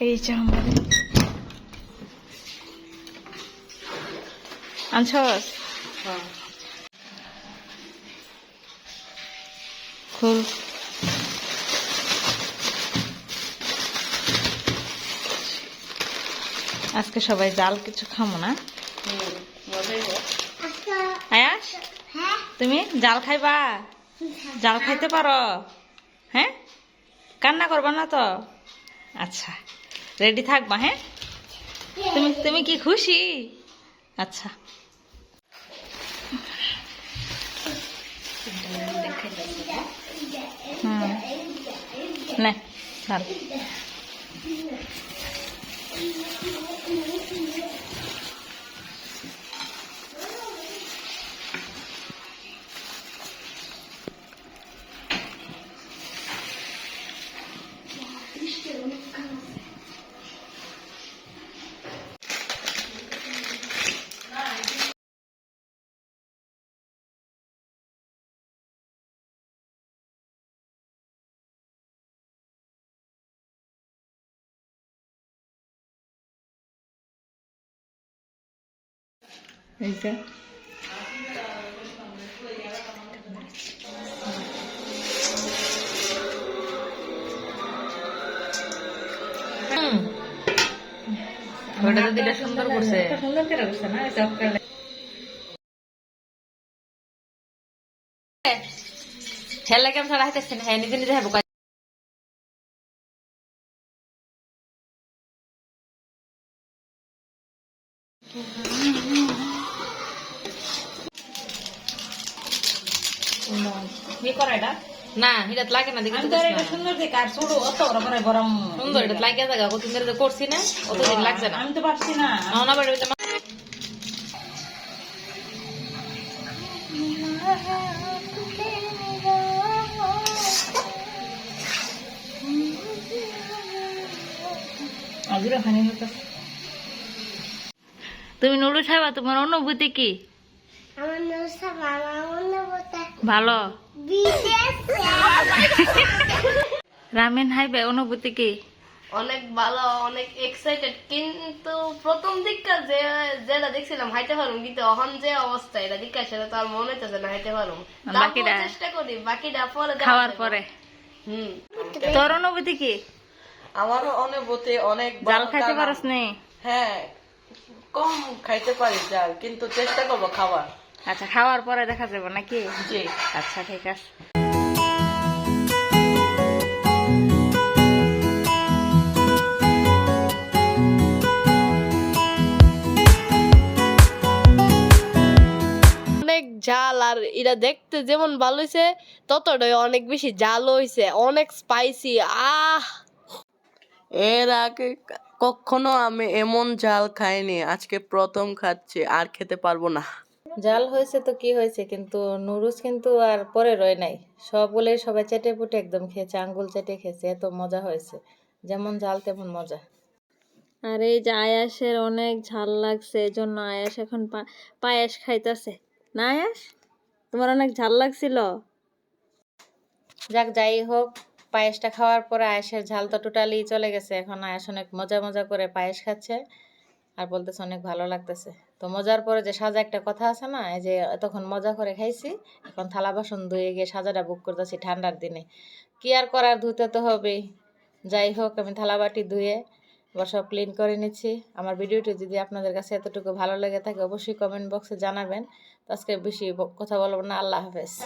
এই যে আমাদের। আনছস? খুল। আজকে সবাই জাল কিছু খামো না? আয়াস? তুমি জাল খাইবা? জাল খাইতে পারো? হ্যাঁ? কান্না করবা না তো? আচ্ছা। রেডি থাকবা হ্যাঁ? তুমি তুমি কি খুশি? আচ্ছা। হুম। নে জাল এই যে হুম ওটা তো দিলে সুন্দর করছে সুন্দর করে করছে না চক্কালে ছেলে কেমন ছাড়া হাইতেছে না হ্যাঁ নিজে নিজে হ্যাঁ কি করে এটা? না এটা লাগে না দেখি আমি তো এটা সুন্দর দেখে আর ছোট অত বড় গরম। সুন্দর এটা লাগে জায়গা কত দিন করছি না অতদিন লাগছে না। আমি তো পারছি না। আমার আবার ওই যে মা- আজুরা খানি হতো। তুমি নুডলস খাইবা তোমার অনুভূতি কি? আমার নমস্কার মামা অনুভূতি ভালো? রামেন খাইবে অনুভূতি কি? অনেক ভালো অনেক এক্সাইটেড কিন্তু প্রথম দিককার যে যেটা দেখছিলাম হাইতে পারুম কিন্তু এখন যে অবস্থা এটা দিককার সেটা তো আর মনে হইতেছে না হাইতে পারুম। বাকিটা? চেষ্টা করি বাকিটা পরে খাওয়ার পরে। হুম। তোর অনুভূতি কি? আমারও অনুভূতি অনেক জাল খাইতে পারস নি? হ্যাঁ কম খাইতে পারি জাল কিন্তু চেষ্টা করব খাবার আচ্ছা খাওয়ার পরে দেখা যাবে নাকি? জি। আচ্ছা ঠিক আছে। অনেক ঝাল আর এটা দেখতে যেমন ভালো হয়েছে ততটাই অনেক বেশি ঝাল হয়েছে অনেক স্পাইসি আহ! এর আগে কখনো আমি এমন জাল খাইনি আজকে প্রথম খাচ্ছি আর খেতে পারব না। জাল হয়েছে তো কি হয়েছে? কিন্তু নুডলস কিন্তু আর পরে রয় নাই। সবগুলো সবাই চেটে পুটে একদম খেয়েছে আঙ্গুল চেটে খেয়েছে এত মজা হয়েছে। যেমন জাল তেমন মজা। আর এই যে আয়াসের অনেক ঝাল লাগছে এই জন্য আয়াস এখন পায়েস খাইতেছে। না আয়াস? তোমার অনেক ঝাল লাগছিল? যাক যাই হোক পায়েসটা খাওয়ার পরে আয়েসের ঝাল তো টোটালি চলে গেছে। এখন আয়েস অনেক মজা মজা করে পায়েস খাচ্ছে। আর বলতেছে অনেক ভালো লাগতেছে। তো মজার পরে যে সাজা একটা কথা আছে না, এই যে তখন মজা করে খাইছি, এখন থালা বাসন ধুয়ে গিয়ে সাজাটা বুক করতেছি ঠান্ডার দিনে। কি আর করার, ধুতে তো হবেই। যাই হোক, আমি থালা বাটি ধুয়ে এবার সব ক্লিন করে নিচ্ছি। আমার ভিডিওটি যদি আপনাদের কাছে এতটুকু ভালো লেগে থাকে, অবশ্যই কমেন্ট বক্সে জানাবেন। তো আজকে বেশি কথা বলব না। আল্লাহ হাফেজ।